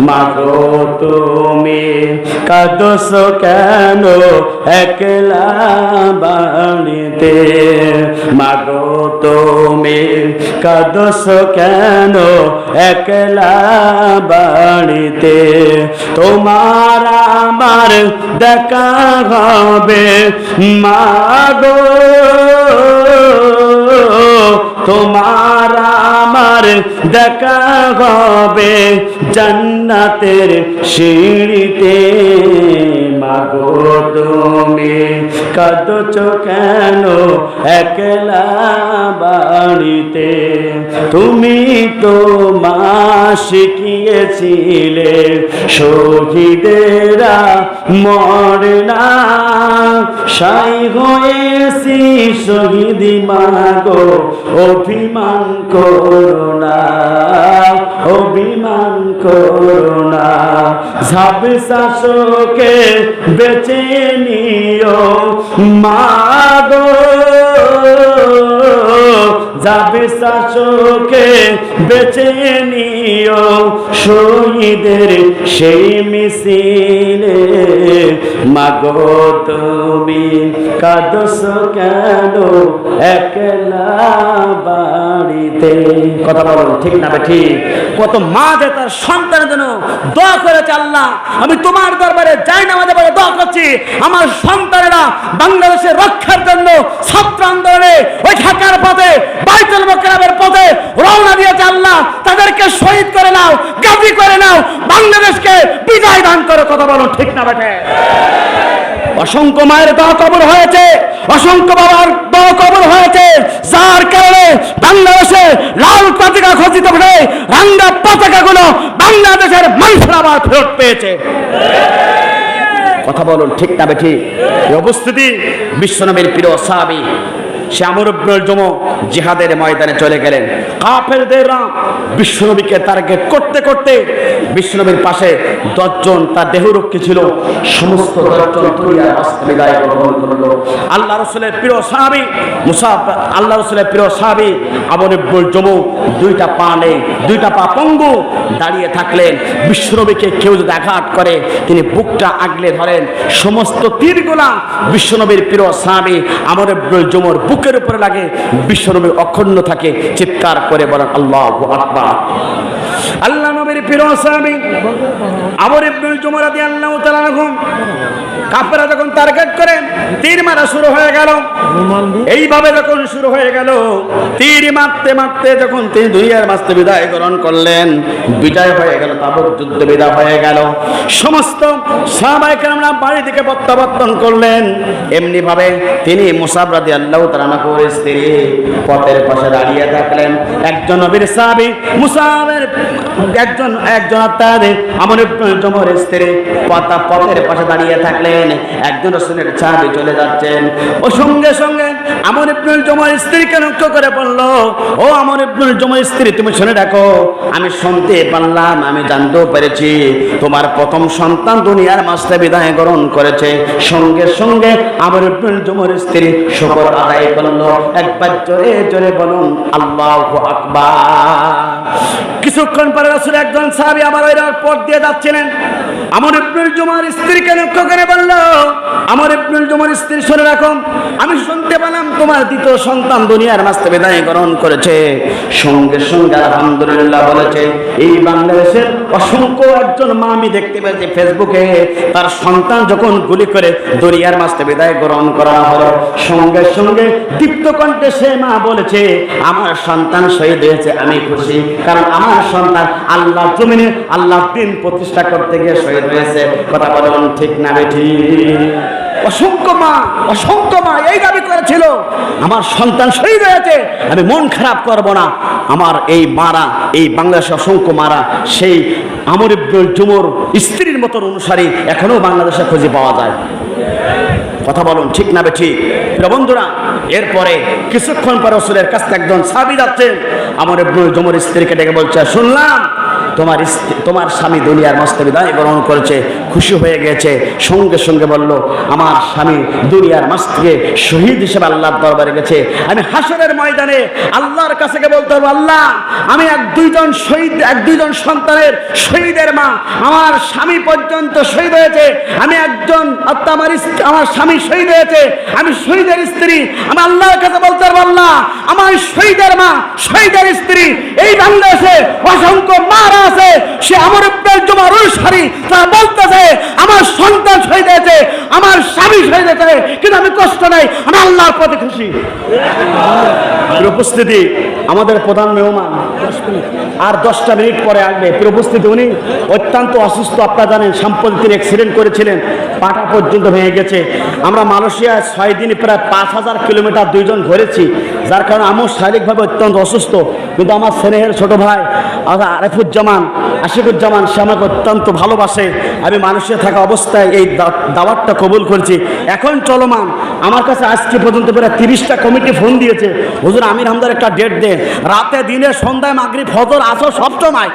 মাগো তুমি কাদস কেন একলা বাড়িতে? মাগো তুমি কাদস কেন একলা বাড়িতে? তোমার আমার দেখা হবে, মাগো দেখা হবে জান্নাতের সিঁড়িতে। মাগো তুমি কাঁদছ কেন একলা বাড়িতে? তুমি তো মা শিখিয়েছিলে শহীদেরা মরে না। সাই হয়েছি শহীদি মাগো, অভিমান করো না, অভিমান করো না। ঝাপে শাসকে বেছে নিও মাগো। যাবে শাসকে বেছে নিও শহীদের সেই মিছিলে। মাগো তুমি কাদস কেন একলা বাড়িতে? কথা বলো, ঠিক না ঠিক কত মা যে তার সন্তানের জন্য দোয়া করেছে আল্লাহ, আমি তোমার দরবারে যাই না আমাদের দোয়া করছি, আমার সন্তানেরা বাংলাদেশের রক্ষার জন্য ছাত্র আন্দোলনে ওই ঢাকার পথে, বাইতুল মোকামের পথে রওনা দিয়েছে আল্লাহ। তাদেরকে শহীদ করে নাও, গাজী করে নাও, বাংলাদেশকে বিদায় দান করে, কথা বলো ঠিক না বেটে? অসংখ্য মায়ের দোয়া কবর হয়েছে, অসংখ্য বাবার দোয়া কবর হয়েছে, যার কারণে বাংলাদেশে লাল পতাকা খচিত হয়ে রাঙ্গা পতাকাগুলো বাংলাদেশের মানুষরা আবার ফেরত পেয়েছে। কথা বলুন ঠিক না বেঠিক উপস্থিতি বিশ্বনবীর প্রিয় সাহাবি জিহাদের ময়দানে চলে গেলেন। কাফেরদের বিশ্বনবীকে টার্গেট করতে করতে বিশ্বনবীর পাশে দশজন তার দেহরক্ষী ছিল। সমস্ত দশজন আল্লাহ রসুলের প্রিয় সাহাবি আল্লাহ রসুলের প্রিয় সাহাবি জমু দুইটা পা নেই, দুইটা পা পঙ্গু দাঁড়িয়ে থাকলেন। বিশ্বনবীকে কেউ যদি আঘাত করে, তিনি বুকটা আগলে ধরেন। সমস্ত তীরগুলা বিশ্বনবীর প্রিয় সাহাবি আমরিবুল জমুর বুকের উপরে লাগে বিশ্বরূপে অখণ্ড থাকে চিৎকার করে বলেন আল্লাহ আল্লাহ যখন টার্গেট করে, তীর মারা শুরু হয়ে গেল। এইভাবে যখন শুরু হয়ে গেল, তীর মারতে মারতে যখন তিনি বিদায় গ্রহণ করলেন বিজয় হয়ে গেল যুদ্ধ বিদায় হয়ে গেল। সমস্ত বাড়ি থেকে প্রত্যাবর্তন করলেন। এমনি ভাবে তিনি মুসাব রাদিয়াল্লাহু তাআলা আনহুর স্ত্রী পথের পাশে দাঁড়িয়ে থাকলেন। একজন মুসাবের একজন একজন তাদের আমর জমর স্ত্রী পাতা পথের পাশে দাঁড়িয়ে থাকলেন। একজন রসুনের ছাড়ি চলে যাচ্ছেন। ও সঙ্গে সঙ্গে আমর ইবনুল জমর স্ত্রীকে লক্ষ্য করে বলল, ও আমর ইবনুল জমর স্ত্রী, তুমি শুনে রাখো আমি শুনতে পারলাম, আমি জানতেও পেরেছি, তোমার প্রথম সন্তান দুনিয়ার মাস্তে বিদায় গ্রহণ করেছে। সঙ্গে সঙ্গে আমর ইবনুল জমর স্ত্রী শুকর আদায় করল। একবার জোরে জোরে বলুন, আল্লাহ আকবার। কিছুক্ষণ পরে রসুল একজন সাহাবি আমার ওই পথ দিয়ে যাচ্ছিলেন। আমার ইবনুল জুমার স্ত্রীকে লক্ষ্য করে বলল, আমার ইবনুল জুমার স্ত্রী, শুনে রাখো আমি শুনতে পেলাম তোমার দ্বিতীয় সন্তান দুনিয়ার মাস্তে বিদায় গ্রহণ করেছে। সঙ্গে সঙ্গে আলহামদুলিল্লাহ বলেছে, এই বাংলাদেশের অসংখ্য একজন মা আমি দেখতে পেয়েছি ফেসবুকে। তার সন্তান যখন গুলি করে দুনিয়ার মাস্তে বিদায় গ্রহণ করা হলো, সঙ্গে সঙ্গে দীপ্ত কণ্ঠে সে মা বলেছে, আমার সন্তান শহীদ হয়েছে, আমি খুশি। কারণ আমার সন্তান আল্লাহ জমিনে আল্লাহ দিন প্রতিষ্ঠা করতে গিয়ে শহীদ হয়েছে। কথা বলুন ঠিক না বেঠি অসংখ্য মা অসংখ্য মা এই দাবি করেছিল। আমার সন্তান শহীদ হয়েছে, আমি মন খারাপ করব না। আমার এই মারা, এই বাংলাদেশের অসংখ্য মারা, সেই আমর ইবনুল জুমর স্ত্রীর মতন অনুসারী এখনও বাংলাদেশে খুঁজে পাওয়া যায়। কথা বলুন, ঠিক না ঠিক বন্ধুরা, এরপরে কিছুক্ষণ পরে কাছ থেকে একজন সাবি যাচ্ছেন আমার ইবনুল জমর স্ত্রীকে ডেকে বলছে, শুনলাম তোমার তোমার স্বামী দুনিয়ার মস্ত বিদায় গ্রহণ করেছে, খুশি হয়ে গেছে, সঙ্গে সঙ্গে বলল, আমার স্বামী দুনিয়ার মাস্তিকে শহীদ হিসেবে আল্লাহর দরবারে গেছে। আমি হাসরের ময়দানে আল্লাহর কাছে গিয়ে বলতে পারব আল্লাহ, আমি এক দুইজন শহীদ, এক দুইজন সন্তানের শহীদের মা। আমার স্বামী পর্যন্ত শহীদ হয়েছে। আমি একজন আমার আমার স্বামী শহীদ হয়েছে। আমি শহীদের স্ত্রী। আমি আল্লাহর কাছে বলতে পারব আল্লাহ, আমার শহীদের মা, শহীদের স্ত্রী। এই বাংলাদেশে অসংখ্য মারা আছে, সে আমার ইবনুল জুমার অনুসারী তারা বলতেছে, আমার সন্তান শহীদ হয়েছে, আমার স্বামী শহীদ হয়েছে, কিন্তু আমি কষ্ট নাই, আমি আল্লাহর প্রতি খুশি। উপস্থিতি, আমাদের প্রধান মেহমান, আর দশটা মিনিট পরে আসবে। প্রিয় উপস্থিতি, উনি অত্যন্ত অসুস্থ, আপনারা জানেন, সম্প্রতি তিনি অ্যাক্সিডেন্ট করেছিলেন, পাটা পর্যন্ত ভেঙে গেছে। আমরা মালয়েশিয়ায় ছয় দিনে প্রায় পাঁচ হাজার কিলোমিটার দুইজন ঘুরেছি, যার কারণে আমিও শারীরিকভাবে অত্যন্ত অসুস্থ। কিন্তু আমার স্নেহের ছোট ভাই আরিফুজ্জামান আশিকুজ্জামান সে আমাকে অত্যন্ত ভালোবাসে। আমি মানুষের থাকা অবস্থায় এই দাওয়াতটা কবুল করছি। এখন চলমান, আমার কাছে আজকে পর্যন্ত প্রায় তিরিশটা কমিটি ফোন দিয়েছে। হুজুর আমির হামদার একটা ডেট দেন। রাতে, দিনে, সন্ধ্যায়, মাগরিব, ফজর সব সময়।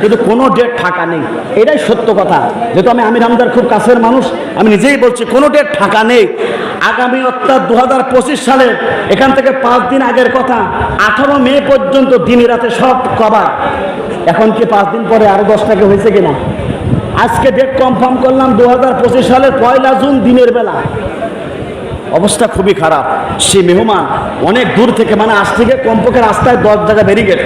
কিন্তু কোনো ডেট ফাঁকা নেই। এটাই সত্য কথা। যেহেতু আমি আমির হামদার খুব কাছের মানুষ, আমি নিজেই বলছি কোনো ডেট ফাঁকা নেই। আগামী অর্থাৎ দু হাজার পঁচিশ সালে এখান থেকে পাঁচ দিন আগের কথা, আঠারো মে পর্যন্ত দিনে রাতে সব কবার এখন কি পাঁচ দিন পরে আরও দশটাকে হয়েছে কিনা? আজকে ডেট কনফার্ম করলাম দু হাজার পঁচিশ সালের পয়লা জুন দিনের বেলা। অবস্থা খুবই খারাপ। সে মেহমান অনেক দূর থেকে মানে আজ থেকে কমপক্ষে রাস্তায় দশ জায়গায় ব্যারিকেড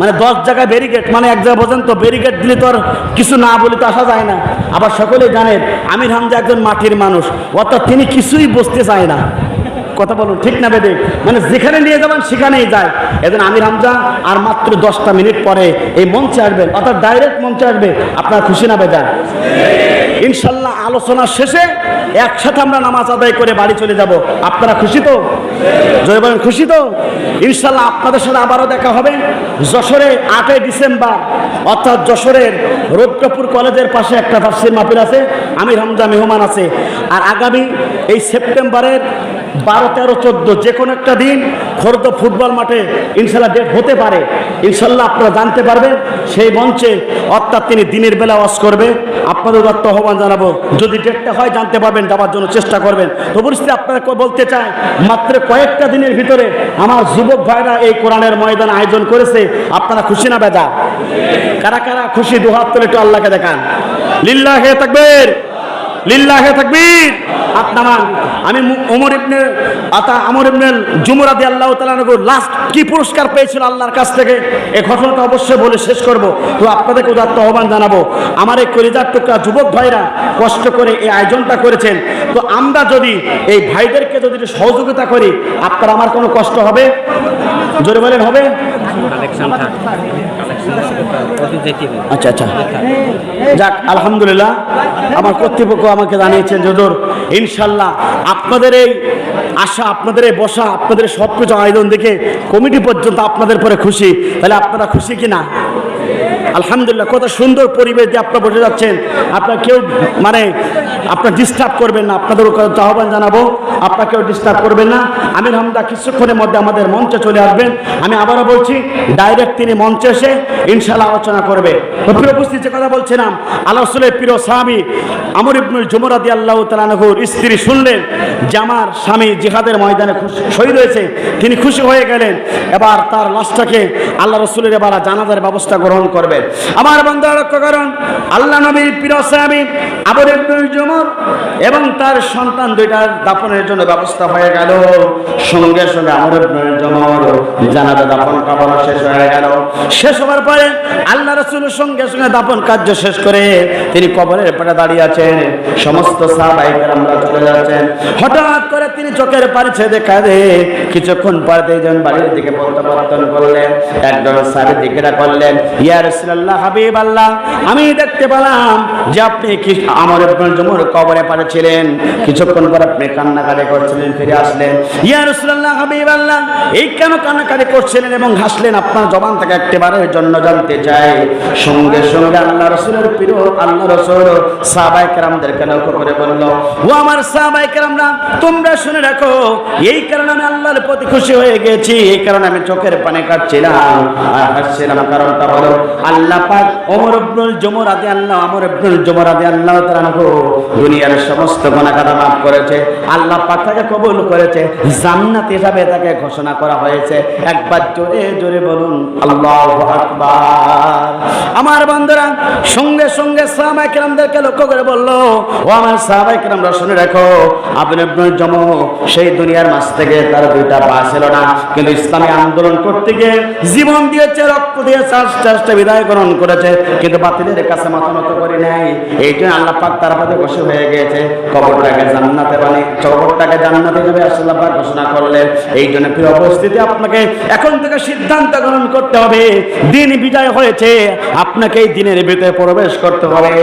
মানে দশ জায়গায় ব্যারিকেড মানে এক জায়গা পর্যন্ত ব্যারিকেড দিলে তো আর কিছু না বলে তো আসা যায় না। আবার সকলে জানেন, আমির হামজা একজন মাটির মানুষ, অর্থাৎ তিনি কিছুই বসতে চায় না। কথা বলুন, ঠিক না বেদে? মানে যেখানে নিয়ে যাবেন, সেখানেই যায়। এদিন আমির হামজা আর মাত্র দশটা মিনিট পরে এই মঞ্চে আসবেন, অর্থাৎ ডাইরেক্ট মঞ্চে আসবে। আপনার খুশি না বেজান ইনশাল্লাহ আলোচনা শেষে একসাথে আমরা নামাজ আদায় করে বাড়ি চলে যাব। আপনারা খুশি তো? জয় বলেন, খুশি তো? ইনশাল্লাহ আপনাদের সাথে আবারও দেখা হবে যশোরে আটই ডিসেম্বর, অর্থাৎ যশোরের রৌদ্রপুর কলেজের পাশে একটা তাফসির মাহফিল আছে, আমির হামজা মেহমান আছে। আর আগামী এই সেপ্টেম্বরের বারো, তেরো, চোদ্দ, যে কোনো একটা দিন খোর্দ ফুটবল মাঠে ইনশাল্লাহ ডেট হতে পারে। ইনশাল্লাহ আপনারা জানতে পারবেন, সেই মঞ্চে অর্থাৎ তিনি দিনের বেলা ওয়াজ করবে। আপনাদের দত্ত আহ্বান জানাব, যদি ডেটটা হয় জানতে পারবেন যাওয়ার জন্য চেষ্টা করবেন। তো পরিস্থিতি আপনারা বলতে চাই, মাত্র কয়েকটা দিনের ভিতরে আমার যুবক ভাইরা এই কোরআনের ময়দান আয়োজন করেছে, আপনারা খুশি না বেজা? কারা কারা খুশি, দুহাত তুলে একটু আল্লাহকে দেখান। লিল্লাহে তাকবীর। লিল্লাহে তাকবীর। আপনার আমি ওমর ইবনে আতা আমর ইবনে জুমরাদি আল্লাহ তাআলা লাস্ট কি পুরস্কার পেয়েছিল আল্লাহর কাছ থেকে? এই ঘটনাটা অবশ্যই বলে শেষ করব। তো আপনাদের উদাত্ত আহ্বান জানাব। আমার এই কলিজার টুকরা যুবক ভাইরা কষ্ট করে এই আয়োজনটা করেছেন। তো আমরা যদি এই ভাইদেরকে যদি সহযোগিতা করি আপনার আমার কোনো কষ্ট হবে? জোরে বলেন হবে? আচ্ছা আচ্ছা। যাক আলহামদুলিল্লাহ। আমার কর্তৃপক্ষ আমাকে জানিয়েছেন যদুর ইনশাল্লাহ আপনাদের এই আশা আপনাদের এই বসা আপনাদের সব কিছু আয়োজন দেখে কমিটি পর্যন্ত আপনাদের পরে খুশি। তাহলে আপনারা খুশি কি না আলহামদুলিল্লাহ কত সুন্দর পরিবেশ দিয়ে আপনারা বসে যাচ্ছেন। আপনার কেউ মানে আপনার ডিস্টার্ব করবেন না। আপনাদের কাছে আহ্বান জানাব, আপনার কেউ ডিস্টার্ব করবেন না। আমির হামদা কিছুক্ষণের মধ্যে আমাদের মঞ্চে চলে আসবেন। আমি আবারও বলছি ডাইরেক্ট তিনি মঞ্চে এসে ইনশাল্লাহ আলোচনা করবে। প্রিয় উপস্থিত, যে কথা বলছিলাম রসুলের প্রিয় স্বামী আমর ইবনুল জুমরাদি আল্লাহ তালানহুর স্ত্রী শুনলেন যে আমার স্বামী জিহাদের ময়দানে শহীদ হয়েছে। তিনি খুশি হয়ে গেলেন। এবার তার লাশটাকে আল্লাহ রসুলের এবার জানাজার ব্যবস্থা গ্রহণ করবেন। আমার বন্ধু লক্ষ্য করুন, আল্লাহ নবীর প্রিয় স্বামী আবর ইবনুল জুমর এবং তার সন্তান দুইটার দাফনের জন্য ব্যবস্থা হয়ে গেল। সঙ্গে সঙ্গে আমর ইবনুল জুমর জানাজা দাফন কাপড় শেষ হয়ে গেল। শেষ হওয়ার পরে আল্লাহ রসুলের সঙ্গে সঙ্গে দাফন কার্য শেষ করে তিনি কবরের পাড়ে দাঁড়িয়ে আছেন। সমস্ত সাহাবাইকার আমরা চলে যাচ্ছেন। হঠাৎ করে তিনি চোখের ছেড়ে দেখা দে কিছুক্ষণ পরে দুইজন বাড়ির দিকে প্রত্যাবর্তন করলেন। একজন সাহেবের দিকে করলেন ইয়ার আমি দেখতে পেলাম যে আপনি কি আমার জমুর কবরে পাঠিয়েছিলেন কিছুক্ষণ পর আপনি কান্নাকাটি করছিলেন, ফিরে আসলেন। ইয়া রাসূলুল্লাহ হাবিব আল্লাহ এই কেন কান্নাকাটি করছিলেন এবং হাসলেন? আপনার জবান থেকে একবারের জন্য জানতে চাই। সঙ্গে সঙ্গে আল্লাহ রসুলের প্রিয় আল্লাহ রসুল সাহাবাই কেরামদেরকে লক্ষ্য করে বলল, ও আমার সাহাবাই কেরামরা, তোমরা শুনে রাখো, এই কারণে আমি আল্লাহর প্রতি খুশি হয়ে গেছি, এই কারণে আমি চোখের পানি কাটছিলাম আর হাসছিলাম। কারণটা হলো, আল্লাহ পাক ওমর ইবনুল জমরাদি আল্লাহ আমর ইবনুল জমরাদি আল্লাহ তাআলা দুনিয়ার সমস্ত গুনাহগার মাফ করেছে, আল্লাহ পাক তাকে কবুল করেছে, জান্নাত হিসাবে তাকে ঘোষণা করা হয়েছে। একবার জোরে জোরে বলুন, আল্লাহু আকবার। আমার বন্ধুরা, সঙ্গে সঙ্গে সাহাবায়ে কেরামদেরকে লক্ষ্য করে বলল, ও আমার সাহাবায়ে কেরামরা শুনে রাখো আপনি ইবনুল জম সেই দুনিয়ার মাছ থেকে তার দুইটা পা ছিল না, কিন্তু ইসলামী আন্দোলন করতে গিয়ে জীবন দিয়েছে, রক্ত দিয়ে চাষ চাষটা বিদায় গ্রহণ করেছে, কিন্তু বাতিলের কাছে মাথা নত করে নাই। এই জন্য আল্লাহ পাক তার পথে বসে হয়ে গিয়েছে। কবরটাকে জান্নাতে বানি কবরটাকে জান্নাতে যাবে, আল্লাহ পাক ঘোষণা করলেন। এই জন্য প্রিয় উপস্থিতি, আপনাকে এখন থেকে সিদ্ধান্ত গ্রহণ করতে হবে। দিন বিজয় হয়েছে, আপনাকে এই দিনের ভিতরে প্রবেশ করতে হবে।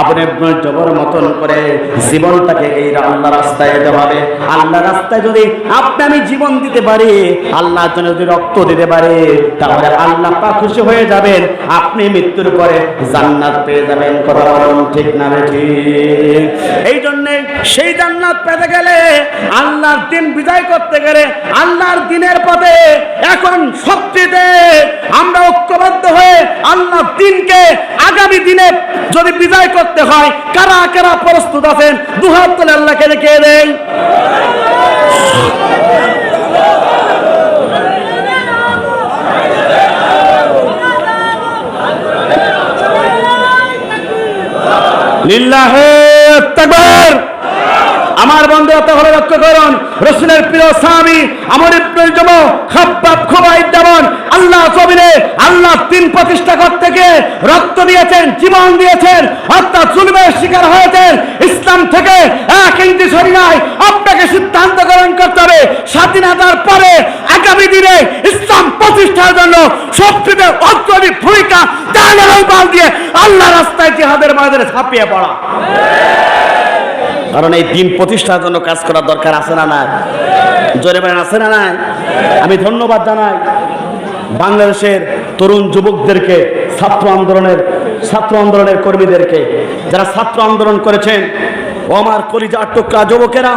আপনি জবর মতন করে জীবনটাকে এই আল্লাহ রাস্তায় যেতে হবে। আল্লাহ রাস্তায় যদি আপনি আমি জীবন দিতে পারি, আল্লাহর জন্য যদি রক্ত দিতে পারি, তাহলে আল্লাহ পাক খুশি হয়ে যাবেন। আপনি মৃত্যুর পরে জান্নাত পেয়ে যাবেন, কথা বলুন ঠিক না ঠিক? এই জন্য সেই জান্নাত পেতে গেলে আল্লাহর দিন বিজয় করতে গেলে আল্লাহর দিনের পথে এখন সবচেয়ে আমরা ঐক্যবদ্ধ হয়ে আল্লাহর দিনকে আগামী দিনে যদি বিজয় করতে হয়, কারা কারা প্রস্তুত আছেন? দুহাত তুলে আল্লাহকে রেখে দেয় আমার বন্ধু অত হলে লক্ষ্য করুন। রসুলের প্রিয় স্বামী, আমার জম খাব্বাব খুবাইব যেমন আল্লাহ জমিনে আল্লাহ তিন প্রতিষ্ঠা করতে গিয়ে রক্ত দিয়েছেন, জীবন দিয়েছেন, অর্থাৎ জুলুমের শিকার হয়েছেন। ইসলাম থেকে এক ইঞ্চি সরি নাই। আপনাকে সিদ্ধান্ত গ্রহণ করতে হবে। স্বাধীনতার পরে আগামী দিনে ইসলাম প্রতিষ্ঠার জন্য সবচেয়ে অগ্রণী ভূমিকা দানের বাল দিয়ে আল্লাহ রাস্তায় জিহাদের মাঝে ছাপিয়ে পড়া। কারণ এই দিন প্রতিষ্ঠার জন্য কাজ করার দরকার আছে না নাই? জোরে বলেন, আছে না নাই? আমি ধন্যবাদ জানাই বাংলাদেশের তরুণ যুবকদেরকে, ছাত্র আন্দোলনের ছাত্র আন্দোলনের কর্মীদেরকে, যারা ছাত্র আন্দোলন করেছেন ও আমার কলিজার টুকরা যুবকেরা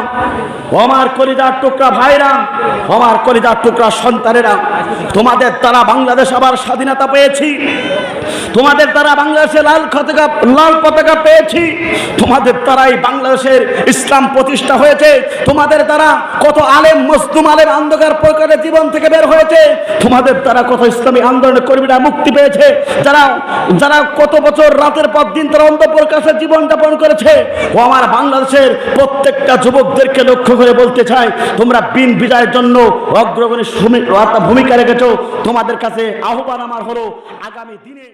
আমার কলিদার টুকরা ভাইরা, আমার কলিজার টুকরা সন্তানেরা, তোমাদের দ্বারা বাংলাদেশ আবার স্বাধীনতা পেয়েছি। তোমাদের দ্বারা বাংলাদেশে লাল পতাকা লাল পতাকা পেয়েছি। তোমাদের দ্বারাই বাংলাদেশের ইসলাম প্রতিষ্ঠা হয়েছে। তোমাদের দ্বারা কত আলেম মজদুম আলেম অন্ধকার প্রকারের জীবন থেকে বের হয়েছে। তোমাদের দ্বারা কত ইসলামী আন্দোলনের কর্মীরা মুক্তি পেয়েছে। যারা যারা কত বছর রাতের পর দিন তারা অন্ধপ্রকাশে জীবন যাপন করেছে। ও আমার বাংলাদেশের প্রত্যেকটা যুবকদেরকে লক্ষ্য করে বলতে চাই, তোমরা বিন বিজয়ের জন্য অগ্রগণী ভূমিকা রেখেছ। তোমাদের কাছে আহ্বান আমার হলো, আগামী দিনে